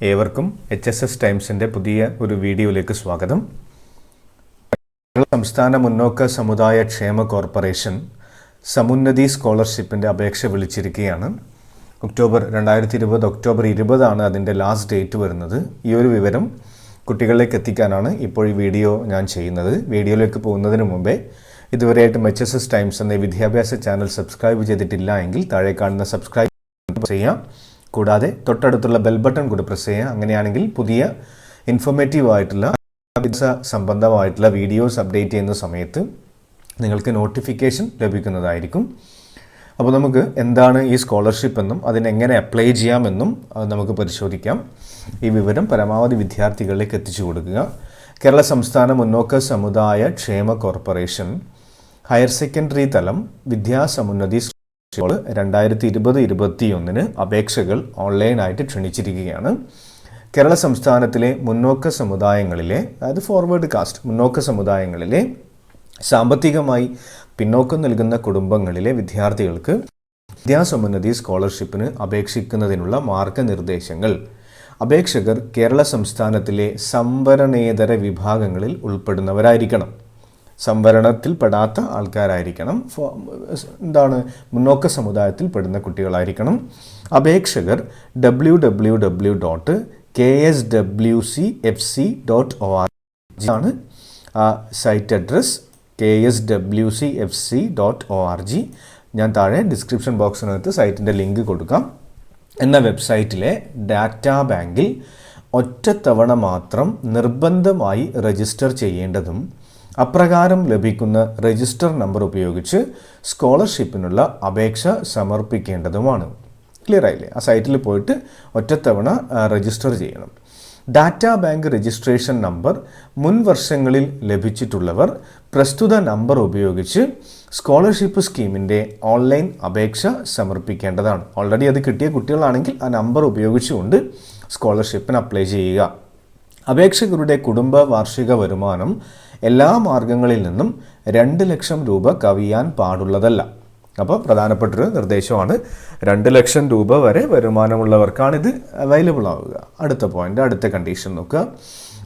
ഏവർക്കും H S S ടൈംസിന്റെ പുതിയ ഒരു വീഡിയോയിലേക്ക് സ്വാഗതം. കേരള സംസ്ഥാന മുന്നോക്ക സമുദായ ക്ഷേമ കോർപ്പറേഷൻ സമുന്നതി സ്കോളർഷിപ്പിന്റെ അപേക്ഷ വിളിച്ചിരിക്കുകയാണ്. ഒക്ടോബർ രണ്ടായിരത്തി ഇരുപത് ഒക്ടോബർ ഇരുപതാണ് അതിന്റെ ലാസ്റ്റ് ഡേറ്റ് വരുന്നത്. ഈ ഒരു വിവരം കുട്ടികളിലേക്ക് എത്തിക്കാനാണ് ഇപ്പോൾ ഈ വീഡിയോ ഞാൻ ചെയ്യുന്നത്. വീഡിയോയിലേക്ക് പോകുന്നതിന് മുമ്പേ ഇതുവരെയായിട്ടും എച്ച് എസ് എസ് ടൈംസ് എന്ന വിദ്യാഭ്യാസ ചാനൽ സബ്സ്ക്രൈബ് ചെയ്തിട്ടില്ല എങ്കിൽ താഴെ കാണുന്ന സബ്സ്ക്രൈബ് ചെയ്യാം. കൂടാതെ തൊട്ടടുത്തുള്ള ബെൽ ബട്ടൺ കൂടി പ്രസ് ചെയ്യുക. അങ്ങനെയാണെങ്കിൽ പുതിയ ഇൻഫോർമേറ്റീവ് ആയിട്ടുള്ള സംബന്ധമായിട്ടുള്ള വീഡിയോസ് അപ്ഡേറ്റ് ചെയ്യുന്ന സമയത്ത് നിങ്ങൾക്ക് നോട്ടിഫിക്കേഷൻ ലഭിക്കുന്നതായിരിക്കും. അപ്പോൾ നമുക്ക് എന്താണ് ഈ സ്കോളർഷിപ്പ് എന്നും അതിനെങ്ങനെ അപ്ലൈ ചെയ്യാമെന്നും നമുക്ക് പരിശോധിക്കാം. ഈ വിവരം പരമാവധി വിദ്യാർത്ഥികളിലേക്ക് എത്തിച്ചു കൊടുക്കുക. കേരള സംസ്ഥാന മുന്നോക്ക സമുദായ ക്ഷേമ കോർപ്പറേഷൻ ഹയർ സെക്കൻഡറി തലം വിദ്യാസമുന്നതി രണ്ടായിരത്തി ഇരുപത് ഇരുപത്തിയൊന്നിന് അപേക്ഷകൾ ഓൺലൈനായിട്ട് ക്ഷണിച്ചിരിക്കുകയാണ്. കേരള സംസ്ഥാനത്തിലെ മുന്നോക്ക സമുദായങ്ങളിലെ അതായത് ഫോർവേഡ് കാസ്റ്റ് മുന്നോക്ക സമുദായങ്ങളിലെ സാമ്പത്തികമായി പിന്നോക്കം നൽകുന്ന കുടുംബങ്ങളിലെ വിദ്യാർത്ഥികൾക്ക് വിദ്യാസമുന്നതി സ്കോളർഷിപ്പിന് അപേക്ഷിക്കുന്നതിനുള്ള മാർഗനിർദ്ദേശങ്ങൾ. അപേക്ഷകർ കേരള സംസ്ഥാനത്തിലെ സംവരണേതര വിഭാഗങ്ങളിൽ ഉൾപ്പെടുന്നവരായിരിക്കണം. സംവരണത്തിൽ പെടാത്ത ആൾക്കാരായിരിക്കണം എന്താണ് മുന്നോക്ക സമുദായത്തിൽ പെടുന്ന കുട്ടികളായിരിക്കണം. അപേക്ഷകർ W W W dot K S W C F C dot O R ആണ് site address K S W C F C dot O R G ഞാൻ താഴെ ഡിസ്ക്രിപ്ഷൻ ബോക്സിനകത്ത് സൈറ്റിന്റെ ലിങ്ക് കൊടുക്കാം. എന്ന വെബ്സൈറ്റിലെ ഡാറ്റാ ബാങ്കിൽ ഒറ്റത്തവണ മാത്രം നിർബന്ധമായി രജിസ്റ്റർ ചെയ്യേണ്ടതും അപ്രകാരം ലഭിക്കുന്ന രജിസ്റ്റർ നമ്പർ ഉപയോഗിച്ച് സ്കോളർഷിപ്പിനുള്ള അപേക്ഷ സമർപ്പിക്കേണ്ടതുമാണ്. ക്ലിയർ ആയില്ലേ? ആ സൈറ്റിൽ പോയിട്ട് ഒറ്റത്തവണ രജിസ്റ്റർ ചെയ്യണം. ഡാറ്റാ ബാങ്ക് രജിസ്ട്രേഷൻ നമ്പർ മുൻ വർഷങ്ങളിൽ ലഭിച്ചിട്ടുള്ളവർ പ്രസ്തുത നമ്പർ ഉപയോഗിച്ച് സ്കോളർഷിപ്പ് സ്കീമിന്റെ ഓൺലൈൻ അപേക്ഷ സമർപ്പിക്കേണ്ടതാണ്. ഓൾറെഡി അത് കിട്ടിയ കുട്ടികളാണെങ്കിൽ ആ നമ്പർ ഉപയോഗിച്ചുകൊണ്ട് സ്കോളർഷിപ്പിന് അപ്ലൈ ചെയ്യുക. അപേക്ഷകരുടെ കുടുംബ വാർഷിക വരുമാനം എല്ലാ മാർഗങ്ങളിൽ നിന്നും രണ്ട് ലക്ഷം രൂപ കവിയാൻ പാടുള്ളതല്ല. അപ്പോൾ പ്രധാനപ്പെട്ടൊരു നിർദ്ദേശമാണ്. രണ്ട് ലക്ഷം രൂപ വരെ വരുമാനമുള്ളവർക്കാണ് ഇത് അവൈലബിൾ ആവുക. അടുത്ത പോയിന്റ് അടുത്ത കണ്ടീഷൻ നോക്കുക.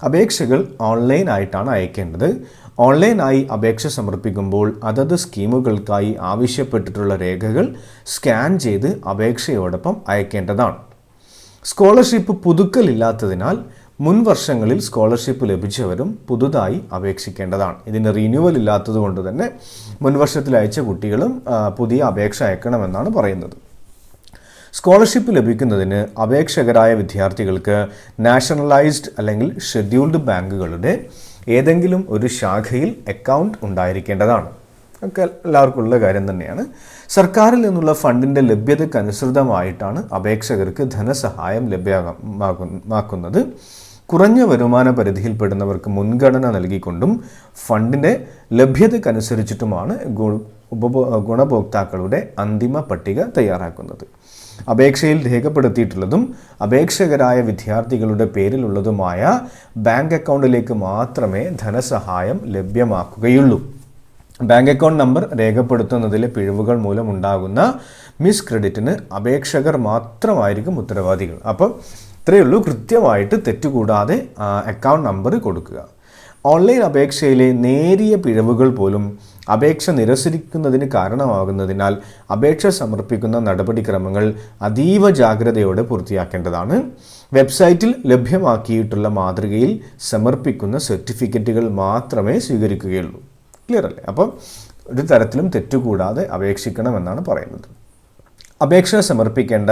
അപേക്ഷകൾ ഓൺലൈൻ ആയിട്ടാണ് അയക്കേണ്ടത്. ഓൺലൈനായി അപേക്ഷ സമർപ്പിക്കുമ്പോൾ അതത് സ്കീമുകൾക്കായി ആവശ്യപ്പെട്ടിട്ടുള്ള രേഖകൾ സ്കാൻ ചെയ്ത് അപേക്ഷയോടൊപ്പം അയക്കേണ്ടതാണ്. സ്കോളർഷിപ്പ് പുതുക്കലില്ലാത്തതിനാൽ മുൻ വർഷങ്ങളിൽ സ്കോളർഷിപ്പ് ലഭിച്ചവരും പുതുതായി അപേക്ഷിക്കേണ്ടതാണ്. ഇതിന് റിന്യൂവൽ ഇല്ലാത്തതുകൊണ്ട് തന്നെ മുൻവർഷത്തിൽ അയച്ച കുട്ടികളും പുതിയ അപേക്ഷ അയക്കണമെന്നാണ് പറയുന്നത്. സ്കോളർഷിപ്പ് ലഭിക്കുന്നതിന് അപേക്ഷകരായ വിദ്യാർത്ഥികൾക്ക് നാഷണലൈസ്ഡ് അല്ലെങ്കിൽ ഷെഡ്യൂൾഡ് ബാങ്കുകളുടെ ഏതെങ്കിലും ഒരു ശാഖയിൽ അക്കൗണ്ട് ഉണ്ടായിരിക്കേണ്ടതാണ്. ഒക്കെ എല്ലാവർക്കും ഉള്ള കാര്യം തന്നെയാണ്. സർക്കാരിൽ നിന്നുള്ള ഫണ്ടിന്റെ ലഭ്യതയ്ക്കനുസൃതമായിട്ടാണ് അപേക്ഷകർക്ക് ധനസഹായം ലഭ്യമാക്കുന്നത് കുറഞ്ഞ വരുമാന പരിധിയിൽപ്പെടുന്നവർക്ക് മുൻഗണന നൽകിക്കൊണ്ടും ഫണ്ടിന്റെ ലഭ്യതക്കനുസരിച്ചിട്ടുമാണ് ഉപഭോ ഗുണഭോക്താക്കളുടെ അന്തിമ പട്ടിക തയ്യാറാക്കുന്നത്. അപേക്ഷയിൽ രേഖപ്പെടുത്തിയിട്ടുള്ളതും അപേക്ഷകരായ വിദ്യാർത്ഥികളുടെ പേരിലുള്ളതുമായ ബാങ്ക് അക്കൗണ്ടിലേക്ക് മാത്രമേ ധനസഹായം ലഭ്യമാക്കുകയുള്ളൂ. ബാങ്ക് അക്കൗണ്ട് നമ്പർ രേഖപ്പെടുത്തുന്നതിലെ പിഴവുകൾ മൂലമുണ്ടാകുന്ന മിസ് ക്രെഡിറ്റിന് അപേക്ഷകർ മാത്രമായിരിക്കും ഉത്തരവാദികൾ. അപ്പം ഇത്രയേ ഉള്ളൂ. കൃത്യമായിട്ട് തെറ്റുകൂടാതെ അക്കൗണ്ട് നമ്പർ കൊടുക്കുക. ഓൺലൈൻ അപേക്ഷയിലെ നേരിയ പിഴവുകൾ പോലും അപേക്ഷ നിരസിക്കുന്നതിന് കാരണമാകുന്നതിനാൽ അപേക്ഷ സമർപ്പിക്കുന്ന നടപടിക്രമങ്ങൾ അതീവ ജാഗ്രതയോടെ പൂർത്തിയാക്കേണ്ടതാണ്. വെബ്സൈറ്റിൽ ലഭ്യമാക്കിയിട്ടുള്ള മാതൃകയിൽ സമർപ്പിക്കുന്ന സർട്ടിഫിക്കറ്റുകൾ മാത്രമേ സ്വീകരിക്കുകയുള്ളൂ. ക്ലിയർ അല്ലേ? അപ്പം ഒരു തരത്തിലും തെറ്റുകൂടാതെ അപേക്ഷിക്കണമെന്നാണ് പറയുന്നത്. അപേക്ഷ സമർപ്പിക്കേണ്ട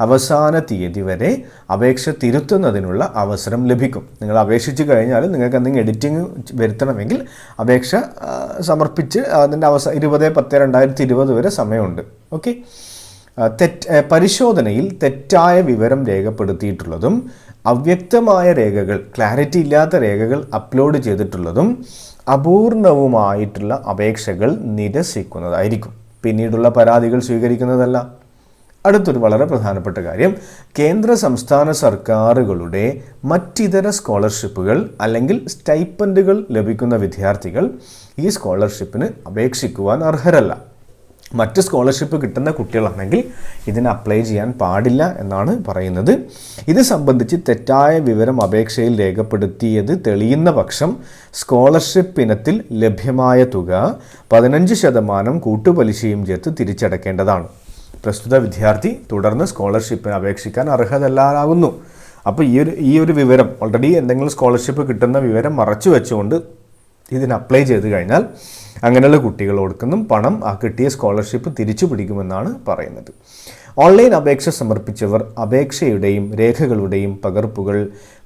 അവസാന തീയതി വരെ അപേക്ഷ തിരുത്തുന്നതിനുള്ള അവസരം ലഭിക്കും. നിങ്ങൾ അപേക്ഷിച്ച് കഴിഞ്ഞാൽ നിങ്ങൾക്ക് എന്തെങ്കിലും എഡിറ്റിംഗ് വരുത്തണമെങ്കിൽ അപേക്ഷ സമർപ്പിച്ച് അതിന്റെ അവസ ഇരുപത് പത്ത് രണ്ടായിരത്തി ഇരുപത് വരെ സമയമുണ്ട്. ഓക്കെ? തെറ്റ് പരിശോധനയിൽ തെറ്റായ വിവരം രേഖപ്പെടുത്തിയിട്ടുള്ളതും അവ്യക്തമായ രേഖകൾ ക്ലാരിറ്റി ഇല്ലാത്ത രേഖകൾ അപ്ലോഡ് ചെയ്തിട്ടുള്ളതും അപൂർണവുമായിട്ടുള്ള അപേക്ഷകൾ നിരസിക്കുന്നതായിരിക്കും. പിന്നീടുള്ള പരാതികൾ സ്വീകരിക്കുന്നതല്ല. അടുത്തൊരു വളരെ പ്രധാനപ്പെട്ട കാര്യം കേന്ദ്ര സംസ്ഥാന സർക്കാരുകളുടെ മറ്റിതര സ്കോളർഷിപ്പുകൾ അല്ലെങ്കിൽ സ്റ്റൈപ്പൻഡുകൾ ലഭിക്കുന്ന വിദ്യാർത്ഥികൾ ഈ സ്കോളർഷിപ്പിന് അപേക്ഷിക്കുവാൻ അർഹരല്ല. മറ്റ് സ്കോളർഷിപ്പ് കിട്ടുന്ന കുട്ടികളാണെങ്കിൽ ഇതിന് അപ്ലൈ ചെയ്യാൻ പാടില്ല എന്നാണ് പറയുന്നത്. ഇത് സംബന്ധിച്ച് തെറ്റായ വിവരം അപേക്ഷയിൽ രേഖപ്പെടുത്തിയത് തെളിയുന്ന പക്ഷം സ്കോളർഷിപ്പ് ഇനത്തിൽ ലഭ്യമായ തുക പതിനഞ്ച് ശതമാനം കൂട്ടുപലിശയും ചേർത്ത് തിരിച്ചടക്കേണ്ടതാണ്. പ്രസ്തുത വിദ്യാർത്ഥി തുടർന്ന് സ്കോളർഷിപ്പിന് അപേക്ഷിക്കാൻ അർഹതല്ലാതാകുന്നു അപ്പോൾ ഈ ഒരു ഈ ഒരു വിവരം ഓൾറെഡി എന്തെങ്കിലും സ്കോളർഷിപ്പ് കിട്ടുന്ന വിവരം മറച്ചു വെച്ചുകൊണ്ട് ഇതിന് അപ്ലൈ ചെയ്ത് കഴിഞ്ഞാൽ അങ്ങനെയുള്ള കുട്ടികൾ കൊടുക്കുന്ന പണം ആ കിട്ടിയ സ്കോളർഷിപ്പ് തിരിച്ചു പിടിക്കുമെന്നാണ് പറയുന്നത്. ഓൺലൈൻ അപേക്ഷ സമർപ്പിച്ചവർ അപേക്ഷയുടെയും രേഖകളുടെയും പകർപ്പുകൾ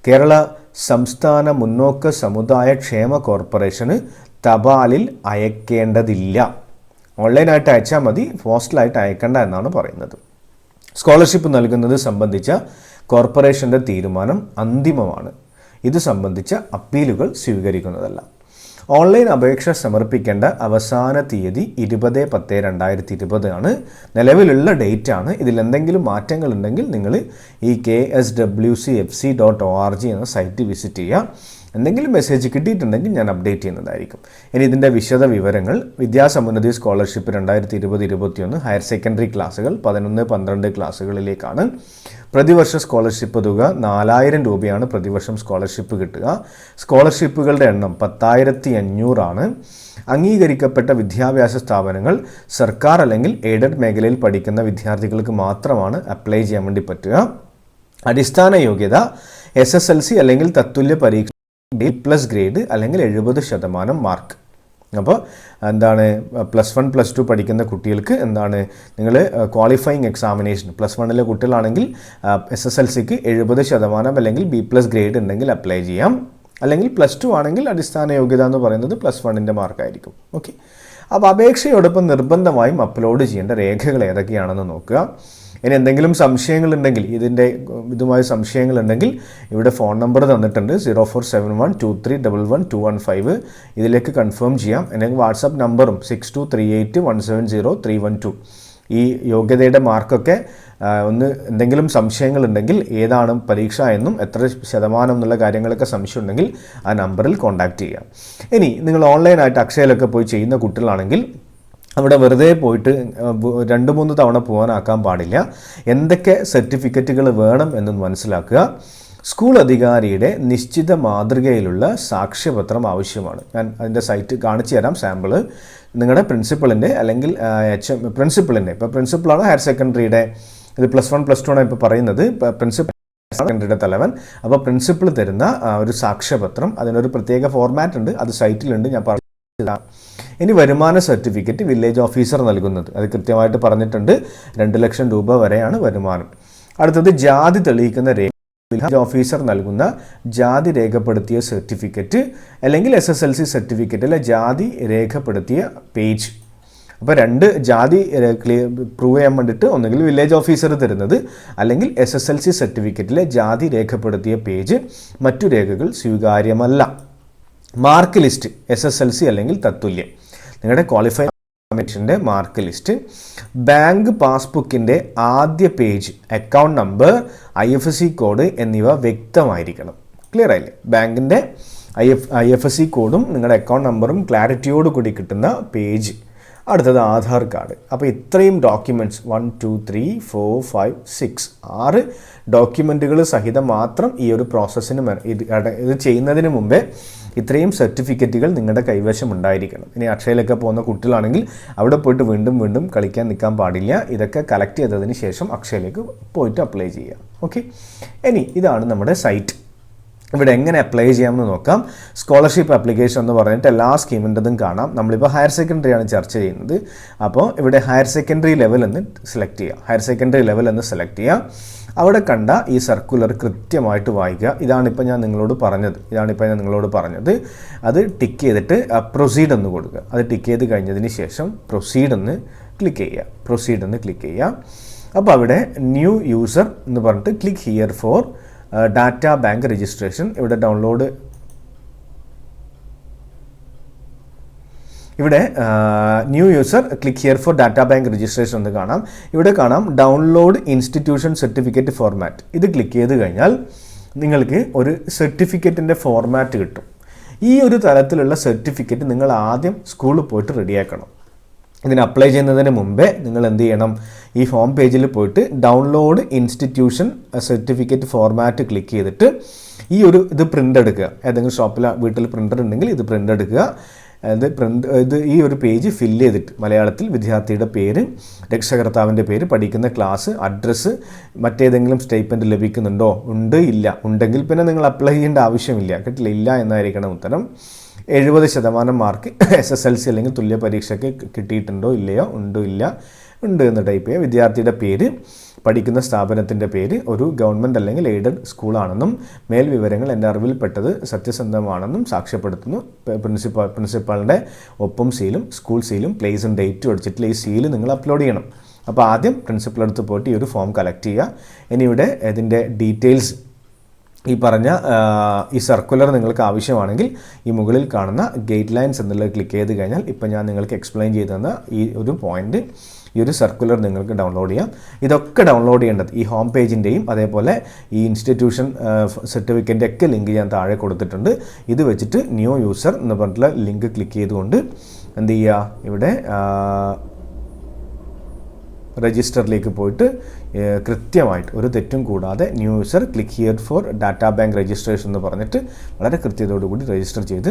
കേരള സംസ്ഥാന മുന്നോക്ക സമുദായ ക്ഷേമ കോർപ്പറേഷന് തപാലിൽ അയക്കേണ്ടതില്ല. ഓൺലൈനായിട്ട് അയച്ചാൽ മതി പോസ്റ്റലായിട്ട് അയക്കണ്ട എന്നാണ് പറയുന്നത്. സ്കോളർഷിപ്പ് നൽകുന്നത് സംബന്ധിച്ച കോർപ്പറേഷന്റെ തീരുമാനം അന്തിമമാണ്. ഇത് സംബന്ധിച്ച അപ്പീലുകൾ സ്വീകരിക്കുന്നതല്ല. ഓൺലൈൻ അപേക്ഷ സമർപ്പിക്കേണ്ട അവസാന തീയതി ഇരുപത് പത്ത് രണ്ടായിരത്തി ഇരുപത് ആണ്. നിലവിലുള്ള ഡേറ്റ് ആണ്. ഇതിൽ എന്തെങ്കിലും മാറ്റങ്ങൾ ഉണ്ടെങ്കിൽ നിങ്ങൾ ഈ K S W C F C dot O R G എന്ന സൈറ്റ് വിസിറ്റ് ചെയ്യുക. എന്തെങ്കിലും മെസ്സേജ് കിട്ടിയിട്ടുണ്ടെങ്കിൽ ഞാൻ അപ്ഡേറ്റ് ചെയ്യുന്നതായിരിക്കും. ഇനി ഇതിന്റെ വിശദ വിവരങ്ങൾ വിദ്യാസമുന്നതി സ്കോളർഷിപ്പ് രണ്ടായിരത്തി ഇരുപത് ഇരുപത്തിയൊന്ന് ഹയർ സെക്കൻഡറി ക്ലാസ്സുകൾ പതിനൊന്ന് പന്ത്രണ്ട് ക്ലാസ്സുകളിലേക്കാണ് പ്രതിവർഷ സ്കോളർഷിപ്പ് തുക നാലായിരം രൂപയാണ് പ്രതിവർഷം സ്കോളർഷിപ്പ് കിട്ടുക. സ്കോളർഷിപ്പുകളുടെ എണ്ണം പത്തായിരത്തി അഞ്ഞൂറാണ് അംഗീകരിക്കപ്പെട്ട വിദ്യാഭ്യാസ സ്ഥാപനങ്ങൾ സർക്കാർ അല്ലെങ്കിൽ എയ്ഡഡ് മേഖലയിൽ പഠിക്കുന്ന വിദ്യാർത്ഥികൾക്ക് മാത്രമാണ് അപ്ലൈ ചെയ്യാൻ വേണ്ടി പറ്റുക. അടിസ്ഥാന യോഗ്യത എസ് എസ് എൽ സി അല്ലെങ്കിൽ തത്തുല്യ പരീക്ഷ ഡി പ്ലസ് ഗ്രേഡ് അല്ലെങ്കിൽ എഴുപത് ശതമാനം മാർക്ക് അപ്പോൾ എന്താണ് പ്ലസ് വൺ പ്ലസ് ടു പഠിക്കുന്ന കുട്ടികൾക്ക് എന്താണ് നിങ്ങൾ ക്വാളിഫയിങ് എക്സാമിനേഷൻ പ്ലസ് വണ്ണിലെ കുട്ടികളാണെങ്കിൽ എസ് എസ് എൽ സിക്ക് എഴുപത് ശതമാനം അല്ലെങ്കിൽ ബി പ്ലസ് ഗ്രേഡ് ഉണ്ടെങ്കിൽ അപ്ലൈ ചെയ്യാം. അല്ലെങ്കിൽ പ്ലസ് ടു ആണെങ്കിൽ അടിസ്ഥാന യോഗ്യത എന്ന് പറയുന്നത് പ്ലസ് വണ്ണിന്റെ മാർക്കായിരിക്കും ഓക്കെ അപ്പോൾ അപേക്ഷയോടൊപ്പം നിർബന്ധമായും അപ്ലോഡ് ചെയ്യേണ്ട രേഖകൾ ഏതൊക്കെയാണെന്ന് നോക്കുക. ഇനി എന്തെങ്കിലും സംശയങ്ങളുണ്ടെങ്കിൽ ഇതിന്റെ ഇതുമായി സംശയങ്ങളുണ്ടെങ്കിൽ ഇവിടെ ഫോൺ നമ്പർ തന്നിട്ടുണ്ട് zero four seven one two three double one two one five ഇതിലേക്ക് കൺഫേം ചെയ്യാം. അല്ലെങ്കിൽ വാട്സാപ്പ് നമ്പറും six two three eight one seven zero three one two ഈ യോഗ്യതയുടെ മാർക്കൊക്കെ ഒന്ന് എന്തെങ്കിലും സംശയങ്ങളുണ്ടെങ്കിൽ ഏതാണ് പരീക്ഷ എന്നും എത്ര ശതമാനം എന്നുള്ള കാര്യങ്ങളൊക്കെ സംശയം ഉണ്ടെങ്കിൽ ആ നമ്പറിൽ കോൺടാക്റ്റ് ചെയ്യാം. ഇനി നിങ്ങൾ ഓൺലൈനായിട്ട് അക്ഷയയിലൊക്കെ പോയി ചെയ്യുന്ന കുട്ടികളാണെങ്കിൽ അവിടെ വെറുതെ പോയിട്ട് രണ്ട് മൂന്ന് തവണ പോകാനാക്കാൻ പാടില്ല. എന്തൊക്കെ സർട്ടിഫിക്കറ്റുകൾ വേണം എന്ന് മനസ്സിലാക്കുക. സ്കൂൾ അധികാരിയുടെ നിശ്ചിത മാതൃകയിലുള്ള സാക്ഷ്യപത്രം ആവശ്യമാണ്. ഞാൻ അതിന്റെ സൈറ്റ് കാണിച്ചു തരാം സാമ്പിൾ. നിങ്ങളുടെ പ്രിൻസിപ്പളിന്റെ അല്ലെങ്കിൽ എച്ച് എം പ്രിൻസിപ്പളിന്റെ. ഇപ്പോൾ പ്രിൻസിപ്പളാണ് ഹയർ സെക്കൻഡറിയുടെ ഇത് പ്ലസ് വൺ പ്ലസ് ടു ആണ് ഇപ്പോൾ പറയുന്നത്. പ്രിൻസിപ്പൽ സെക്കൻഡറിയുടെ തലവൻ. അപ്പോൾ പ്രിൻസിപ്പൾ തരുന്ന ഒരു സാക്ഷ്യപത്രം. അതിനൊരു പ്രത്യേക ഫോർമാറ്റ് ഉണ്ട്. അത് സൈറ്റിലുണ്ട്. ഞാൻ പറഞ്ഞു. ഇനി വരുമാന സർട്ടിഫിക്കറ്റ് വില്ലേജ് ഓഫീസർ നൽകുന്നത്. അത് കൃത്യമായിട്ട് പറഞ്ഞിട്ടുണ്ട്. രണ്ട് ലക്ഷം രൂപ വരെയാണ് വരുമാനം. അടുത്തത് ജാതി തെളിയിക്കുന്ന രേഖ. വില്ലേജ് ഓഫീസർ നൽകുന്ന ജാതി രേഖപ്പെടുത്തിയ സർട്ടിഫിക്കറ്റ് അല്ലെങ്കിൽ എസ് എസ് എൽ സി സർട്ടിഫിക്കറ്റിലെ ജാതി രേഖപ്പെടുത്തിയ പേജ്. അപ്പോൾ രണ്ട് ജാതി ക്ലിയർ പ്രൂവ് ചെയ്യാൻ വേണ്ടിയിട്ട് ഒന്നുകിൽ വില്ലേജ് ഓഫീസർ തരുന്നത് അല്ലെങ്കിൽ എസ് എസ് എൽ സി സർട്ടിഫിക്കറ്റിലെ ജാതി രേഖപ്പെടുത്തിയ പേജ് മറ്റു രേഖകൾ സ്വീകാര്യമല്ല. Mark list S S L C അല്ലെങ്കിൽ തത്തുല്യം. നിങ്ങളുടെ ക്വാളിഫൈ എക്സാമിനേഷന്റെ മാർക്ക് ലിസ്റ്റ് ബാങ്ക് പാസ്ബുക്കിന്റെ ആദ്യ page account number I F S C code എന്നിവ വ്യക്തമായിരിക്കണം. ക്ലിയർ ആയില്ലേ? ബാങ്കിന്റെ I F I F S C കോഡും നിങ്ങളുടെ അക്കൗണ്ട് നമ്പറും ക്ലാരിറ്റിയോട് കൂടി കിട്ടുന്ന പേജ് അടുത്തത് ആധാർ കാർഡ്. അപ്പോൾ ഇത്രയും documents one two three four five six ആറ് ഡോക്യുമെന്റുകൾ സഹിതം മാത്രം ഈ ഒരു പ്രോസസ്സിന് ഇത് ഇത് ചെയ്യുന്നതിന് മുമ്പേ ഇത്രയും സർട്ടിഫിക്കറ്റുകൾ നിങ്ങളുടെ കൈവശം ഉണ്ടായിരിക്കണം ഇനി അക്ഷയയിലൊക്കെ പോകുന്ന കുട്ടികളാണെങ്കിൽ അവിടെ പോയിട്ട് വീണ്ടും വീണ്ടും കളിക്കാൻ നിൽക്കാൻ പാടില്ല. ഇതൊക്കെ കളക്ട് ചെയ്തതിന് ശേഷം അക്ഷയയിലേക്ക് പോയിട്ട് അപ്ലൈ ചെയ്യാം ഓക്കെ ഇനി ഇതാണ് നമ്മുടെ സൈറ്റ് ഇവിടെ എങ്ങനെ അപ്ലൈ ചെയ്യാമെന്ന് നോക്കാം. സ്കോളർഷിപ്പ് ആപ്ലിക്കേഷൻ എന്ന് പറഞ്ഞിട്ട് എല്ലാ സ്കീമിന്റെതും കാണാം. നമ്മളിപ്പോൾ ഹയർ സെക്കൻഡറി ആണ് ചർച്ച ചെയ്യുന്നത്. അപ്പോൾ ഇവിടെ ഹയർ സെക്കൻഡറി ലെവൽ എന്ന് സെലക്ട് ചെയ്യുക. ഹയർ സെക്കൻഡറി ലെവൽ എന്ന് സെലക്ട് ചെയ്യുക. അവിടെ കണ്ട ഈ സർക്കുലർ കൃത്യമായിട്ട് വായിക്കുക. ഇതാണിപ്പോൾ ഞാൻ നിങ്ങളോട് പറഞ്ഞത്. ഇതാണിപ്പോൾ ഞാൻ നിങ്ങളോട് പറഞ്ഞത്. അത് ടിക്ക് ചെയ്തിട്ട് പ്രൊസീഡ് എന്ന് കൊടുക്കുക. അത് ടിക്ക് ചെയ്ത് കഴിഞ്ഞതിന് ശേഷം പ്രൊസീഡ് എന്ന് ക്ലിക്ക് ചെയ്യുക. പ്രൊസീഡ് എന്ന് ക്ലിക്ക് ചെയ്യുക. അപ്പോൾ അവിടെ ന്യൂ യൂസർ എന്ന് പറഞ്ഞിട്ട് click here for data bank registration ഇവിടെ ഡൗൺലോഡ് ഇവിടെ new user click here for data bank registration എന്ന് കാണാം. ഇവിടെ കാണാം ഡൗൺലോഡ് ഇൻസ്റ്റിറ്റ്യൂഷൻ സർട്ടിഫിക്കറ്റ് ഫോർമാറ്റ് ഇത് ക്ലിക്ക് ചെയ്ത് കഴിഞ്ഞാൽ നിങ്ങൾക്ക് ഒരു സർട്ടിഫിക്കറ്റിന്റെ ഫോർമാറ്റ് കിട്ടും. ഈ ഒരു തരത്തിലുള്ള സർട്ടിഫിക്കറ്റ് നിങ്ങൾ ആദ്യം സ്കൂളിൽ പോയിട്ട് റെഡിയാക്കണം ഇതിന് അപ്ലൈ ചെയ്യുന്നതിന് മുമ്പേ നിങ്ങൾ എന്ത് ചെയ്യണം? ഈ ഹോം പേജിൽ പോയിട്ട് download institution certificate format click ചെയ്തിട്ട് ഈ ഒരു ഇത് പ്രിന്റ് എടുക്കുക. ഏതെങ്കിലും ഷോപ്പിൽ വീട്ടിൽ പ്രിന്റർ ഉണ്ടെങ്കിൽ ഇത് പ്രിന്റ് എടുക്കുക. ഇത് പ്രിന്റ് ഇത് ഈ ഒരു പേജ് ഫില്ല് ചെയ്തിട്ട് മലയാളത്തിൽ വിദ്യാർത്ഥിയുടെ പേര് രക്ഷകർത്താവിന്റെ പേര് പഠിക്കുന്ന ക്ലാസ് അഡ്രസ്സ് മറ്റേതെങ്കിലും സ്റ്റേറ്റ്മെന്റ് ലഭിക്കുന്നുണ്ടോ? ഉണ്ട് ഇല്ല. ഉണ്ടെങ്കിൽ പിന്നെ നിങ്ങൾ അപ്ലൈ ചെയ്യേണ്ട ആവശ്യമില്ല. കേട്ടില്ല? ഇല്ല എന്നായിരിക്കണം ഉത്തരം. എഴുപത് ശതമാനം mark S S L C അല്ലെങ്കിൽ തുല്യ പരീക്ഷയ്ക്ക് കിട്ടിയിട്ടുണ്ടോ? ഇല്ലയോ? ഉണ്ടോ? ഇല്ല. ഉണ്ട് എന്ന് ടൈപ്പ് ചെയ്യുക. വിദ്യാർത്ഥിയുടെ പേര് പഠിക്കുന്ന സ്ഥാപനത്തിന്റെ പേര് ഒരു ഗവൺമെന്റ് അല്ലെങ്കിൽ എയ്ഡഡ് സ്കൂളാണെന്നും മേൽ വിവരങ്ങൾ എന്റെ അറിവിൽപ്പെട്ടത് സത്യസന്ധമാണെന്നും സാക്ഷ്യപ്പെടുത്തുന്നു. പ്രിൻസിപ്പാൾ പ്രിൻസിപ്പാളിന്റെ ഒപ്പം സീലും സ്കൂൾ സീലും പ്ലേസും ഡേറ്റും അടിച്ചിട്ടില്ല ഈ സീൽ നിങ്ങൾ അപ്ലോഡ് ചെയ്യണം. അപ്പോൾ ആദ്യം പ്രിൻസിപ്പൽ അടുത്ത് പോയിട്ട് ഈ ഒരു ഫോം കളക്ട് ചെയ്യുക. ഇനി ഇവിടെ ഇതിന്റെ ഡീറ്റെയിൽസ് ഈ പറഞ്ഞ ഈ സർക്കുലർ നിങ്ങൾക്ക് ആവശ്യമാണെങ്കിൽ ഈ മുകളിൽ കാണുന്ന ഗൈഡ് ലൈൻസ് എന്നുള്ളത് ക്ലിക്ക് ചെയ്ത് കഴിഞ്ഞാൽ ഇപ്പം ഞാൻ നിങ്ങൾക്ക് എക്സ്പ്ലെയിൻ ചെയ്തു തന്ന ഈ ഒരു പോയിന്റ് ഈ ഒരു സർക്കുലർ നിങ്ങൾക്ക് ഡൗൺലോഡ് ചെയ്യാം. ഇതൊക്കെ ഡൗൺലോഡ് ചെയ്യേണ്ടത് ഈ ഹോം പേജിന്റെയും അതേപോലെ ഈ ഇൻസ്റ്റിറ്റ്യൂഷൻ സർട്ടിഫിക്കറ്റിന്റെ ഒക്കെ ലിങ്ക് ഞാൻ താഴെ കൊടുത്തിട്ടുണ്ട്. ഇത് വെച്ചിട്ട് ന്യൂ യൂസർ എന്ന് പറഞ്ഞിട്ടുള്ള ലിങ്ക് ക്ലിക്ക് ചെയ്തുകൊണ്ട് എന്ത് ചെയ്യുക? ഇവിടെ രജിസ്റ്ററിലേക്ക് പോയിട്ട് കൃത്യമായിട്ട് ഒരു തെറ്റും കൂടാതെ new user click here for data bank registration എന്ന് പറഞ്ഞിട്ട് വളരെ കൃത്യതയോടുകൂടി രജിസ്റ്റർ ചെയ്ത്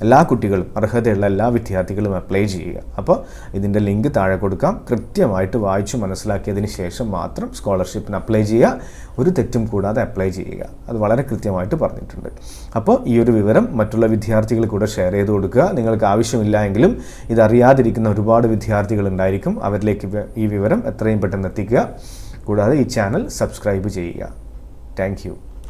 എല്ലാ കുട്ടികളും അർഹതയുള്ള എല്ലാ വിദ്യാർത്ഥികളും അപ്ലൈ ചെയ്യുക. അപ്പോൾ ഇതിന്റെ ലിങ്ക് താഴെ കൊടുക്കാം. കൃത്യമായിട്ട് വായിച്ചു മനസ്സിലാക്കിയതിന് ശേഷം മാത്രം സ്കോളർഷിപ്പിന് അപ്ലൈ ചെയ്യുക. ഒരു തെറ്റും കൂടാതെ അപ്ലൈ ചെയ്യുക. അത് വളരെ കൃത്യമായിട്ട് പറഞ്ഞിട്ടുണ്ട്. അപ്പോൾ ഈ ഒരു വിവരം മറ്റുള്ള വിദ്യാർത്ഥികൾ കൂടെ ഷെയർ ചെയ്ത് കൊടുക്കുക. നിങ്ങൾക്ക് ആവശ്യമില്ല എങ്കിലും ഇതറിയാതിരിക്കുന്ന ഒരുപാട് വിദ്യാർത്ഥികൾ ഉണ്ടായിരിക്കും. അവരിലേക്ക് ഈ വിവരം എത്രയും പെട്ടെന്ന് എത്തിക്കുക. കൂടാതെ ഈ ചാനൽ സബ്സ്ക്രൈബ് ചെയ്യുക. താങ്ക്